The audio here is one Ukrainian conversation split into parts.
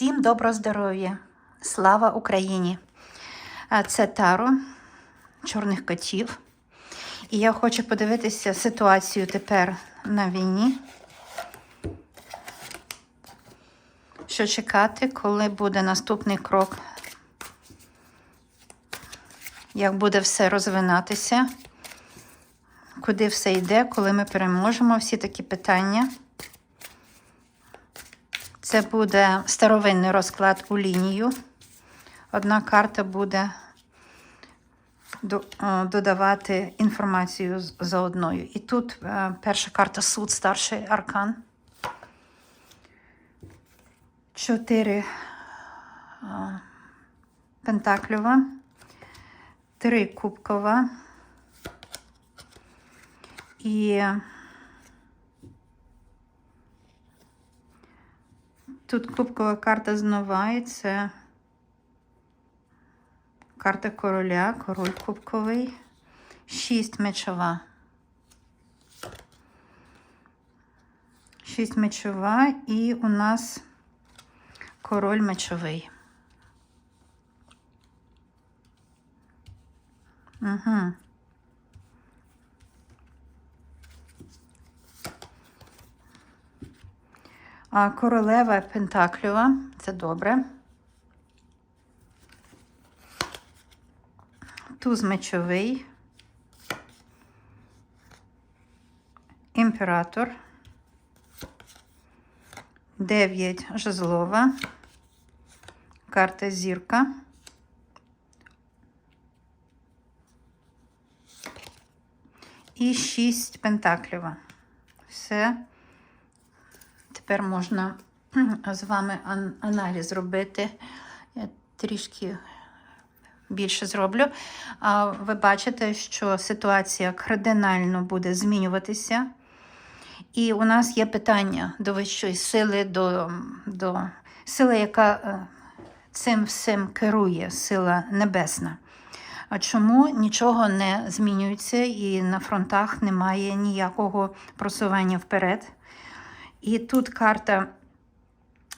Всім доброго здоров'я! Слава Україні! Це Таро чорних котів. І я хочу подивитися ситуацію тепер на війні. Що чекати, коли буде наступний крок? Як буде все розвинатися? Куди все йде, коли ми переможемо? Всі такі питання. Це буде старовинний розклад у лінію. Одна карта буде е, додавати інформацію за одною. І тут е, перша карта суд, старший аркан. Чотири е, пентакльова, три кубкова. І Тут кубкова карта знова, і це карта короля, король кубковий, шість мечова. Шість мечова і у нас король мечовий. Угу. Королева Пентакльова, це добре. Туз мечовий. Імператор. Дев'ять жезлова. Карта зірка. І шість пентаклєва. Все. Тепер можна з вами аналіз робити. Я трішки більше зроблю. Ви бачите, що ситуація кардинально буде змінюватися. І у нас є питання до вищої сили, до, до сили, яка е, цим всім керує, сила небесна. А чому нічого не змінюється і на фронтах немає ніякого просування вперед? І тут карта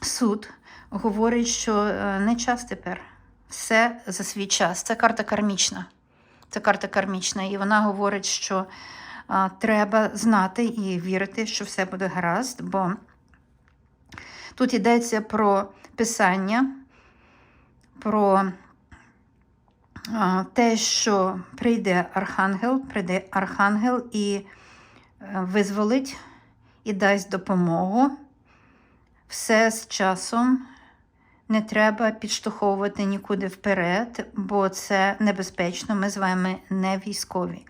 суд говорить, що е, не час тепер. Все за свій час. Це карта кармічна. Це карта кармічна. І вона говорить, що а, треба знати і вірити, що все буде гаразд, бо тут йдеться про писання, про а, те, що прийде архангел, прийде архангел і е, визволить і дасть допомогу. Все з часом не треба підштовховувати нікуди вперед, бо це небезпечно. Ми з вами не військові.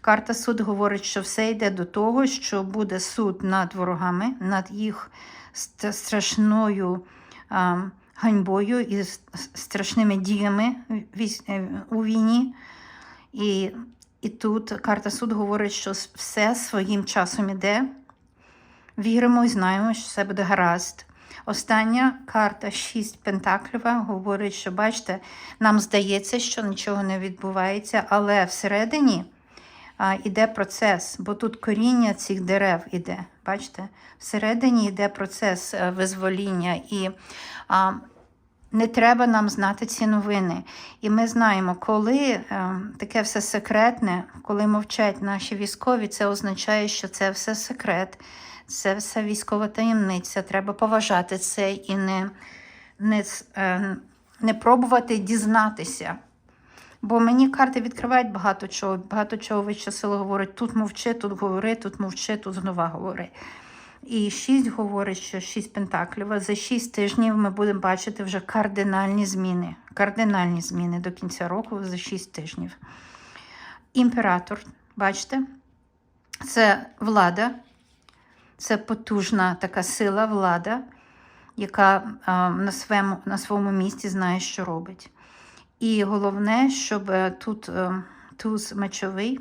Карта суд говорить, що все йде до того, що буде суд над ворогами, над їх страшною а, ганьбою і страшними діями е, у війні. І, і тут карта суд говорить, що все своїм часом іде. Віримо і знаємо, що все буде гаразд. Остання карта 6 Пентаклєва говорить, що бачите, нам здається, що нічого не відбувається, але всередині а, іде процес, бо тут коріння цих дерев іде. Бачите, всередині йде процес е, визвоління, і а, не треба нам знати ці новини. І ми знаємо, коли е, таке все секретне, коли мовчать наші військові, це означає, що це все секрет. Це все військова таємниця. Треба поважати це і не, не, е, не пробувати дізнатися. Бо мені карти відкривають багато чого. Багато чого вища сила говорить: тут мовчи, тут говори, тут мовчи, тут знову говори. І шість говорить, що шість пентаклів. За шість тижнів ми будемо бачити вже кардинальні зміни. Кардинальні зміни до кінця року за шість тижнів. Імператор, бачите, це влада, це потужна така сила, влада, яка а, на, своєму, на своєму місці знає, що робить. І головне, щоб е, тут е, туз мечовий,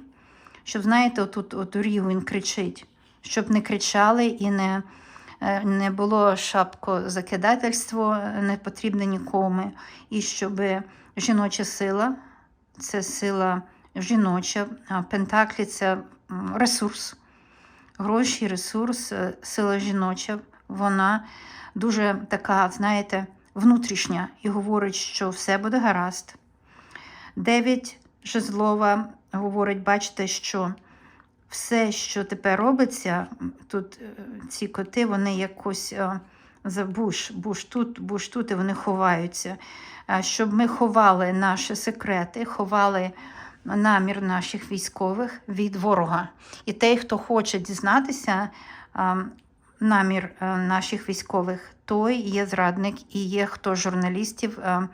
щоб, знаєте, тут от він кричить, щоб не кричали і не, е, не було шапкозакидательство, е, не потрібне нікому. І щоб жіноча сила, це сила жіноча, пентаклі це ресурс гроші, ресурс, е, сила жіноча, вона дуже така, знаєте, внутрішня і говорить, що все буде гаразд. Дев'ять жезлова говорить, бачите, що все, що тепер робиться, тут е, ці коти, вони якось е, за буш, буш тут, буш тут, і вони ховаються. Щоб ми ховали наші секрети, ховали намір наших військових від ворога. І той, хто хоче дізнатися намір е, наших військових, той є зрадник і є хто журналістів е,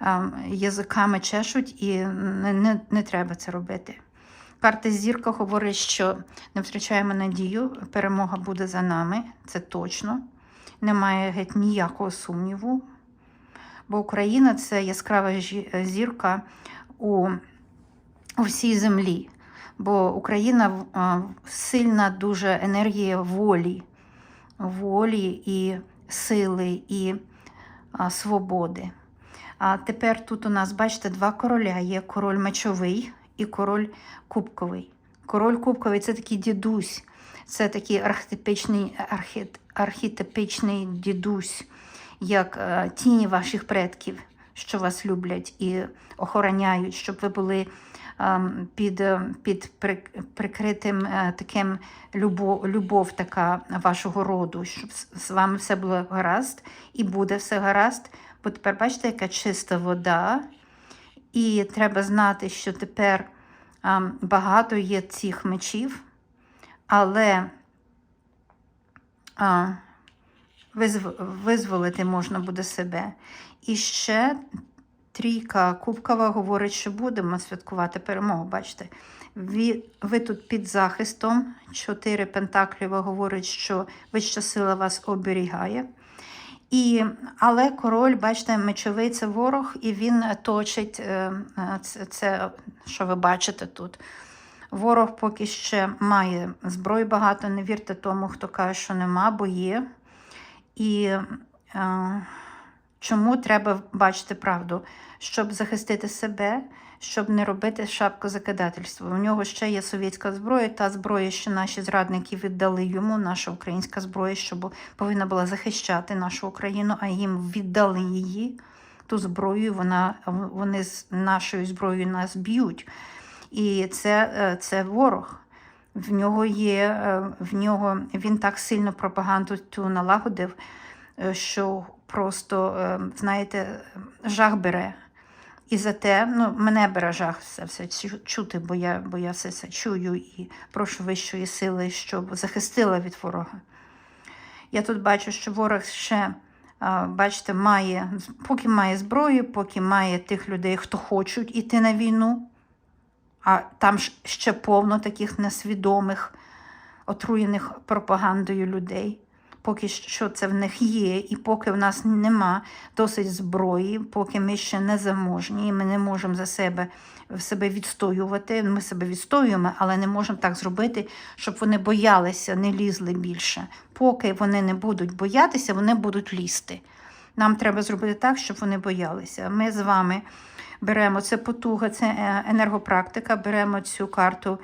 е, язиками чешуть, і не, не, не треба це робити. Карта зірка говорить, що не втрачаємо надію, перемога буде за нами, це точно. Немає геть ніякого сумніву. Бо Україна це яскрава зірка у, у всій землі. Бо Україна сильна дуже енергія волі, волі і сили, і а, свободи. А тепер тут у нас, бачите, два короля. Є король мечовий і король кубковий. Король кубковий це такий дідусь, це такий архетипічний, архет, архетипічний дідусь, як е, тіні ваших предків, що вас люблять і охороняють, щоб ви були під, е, під прикритим е, таким любов, любов така вашого роду, щоб з- вами все було гаразд і буде все гаразд. Бо тепер бачите, яка чиста вода, і треба знати, що тепер ем, багато є цих мечів, але визволити можна буде себе. І ще трійка кубкова говорить, що будемо святкувати перемогу. Бачите, ви, ви тут під захистом. Чотири пентакліва говорить, що вища сила вас оберігає. І, але король, бачите, мечовий це ворог, і він точить е, е, це, що ви бачите тут. Ворог поки ще має зброї багато, не вірте тому, хто каже, що нема, бо є. І е, чому треба бачити правду? Щоб захистити себе, щоб не робити шапку закидательства. У нього ще є совєтська зброя, та зброя, що наші зрадники віддали йому, наша українська зброя, що повинна була захищати нашу Україну, а їм віддали її, ту зброю, вона, вони з нашою зброєю нас б'ють. І це, е, це ворог. В нього є, е, в нього він так сильно пропаганду ту налагодив, е, що просто, е, знаєте, жах бере. І за те, ну, мене бере жах все, все чути, бо я, бо я все це чую і прошу вищої сили, щоб захистила від ворога. Я тут бачу, що ворог ще, бачите, має, поки має зброю, поки має тих людей, хто хочуть іти на війну, а там ще повно таких несвідомих, отруєних пропагандою людей. Поки що це в них є, і поки в нас нема досить зброї, поки ми ще не заможні, і ми не можемо за себе себе відстоювати. Ми себе відстоюємо, але не можемо так зробити, щоб вони боялися, не лізли більше. Поки вони не будуть боятися, вони будуть лізти. Нам треба зробити так, щоб вони боялися. Ми з вами беремо це потуга, це е, енергопрактика, беремо цю карту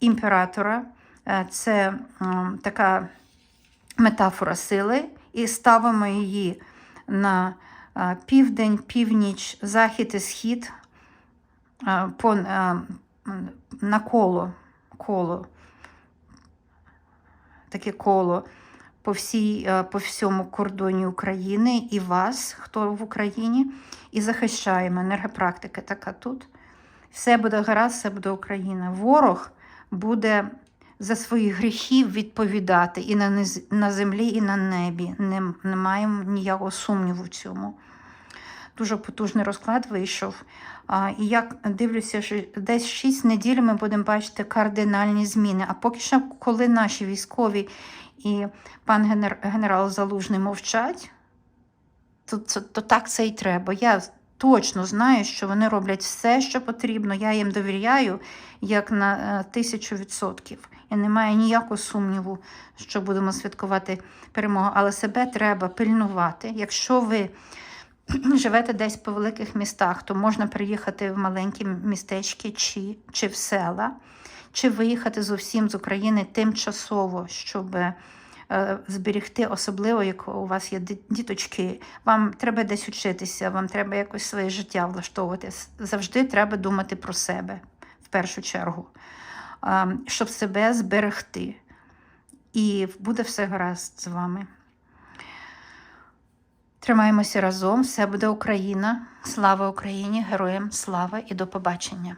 імператора. Е, Це така метафора сили, і ставимо її на е, південь, північ, захід і схід е, е, на коло, коло, таке коло по, всій, по всьому кордоні України і вас, хто в Україні, і захищаємо. Енергопрактика така тут. Все буде гаразд, все буде Україна. Ворог буде за свої гріхів відповідати і на, на землі, і на небі. Не, не маємо ніякого сумніву в цьому. Дуже потужний розклад вийшов. А, і як дивлюся, що десь 6 неділь ми будемо бачити кардинальні зміни. А поки що, коли наші військові і пан генер, генерал Залужний мовчать, то, то, то так це і треба. Я точно знаю, що вони роблять все, що потрібно. Я їм довіряю як на е, тисячу відсотків. І немає ніякого сумніву, що будемо святкувати перемогу. Але себе треба пильнувати. Якщо ви живете десь по великих містах, то можна приїхати в маленькі містечки чи, чи в села, чи виїхати зовсім з України тимчасово, щоб е, зберегти, особливо, як у вас є діточки. Вам треба десь учитися, вам треба якось своє життя влаштовувати. Завжди треба думати про себе в першу чергу, щоб себе зберегти. І буде все гаразд з вами. Тримаємося разом, все буде Україна. Слава Україні, героям слава і до побачення!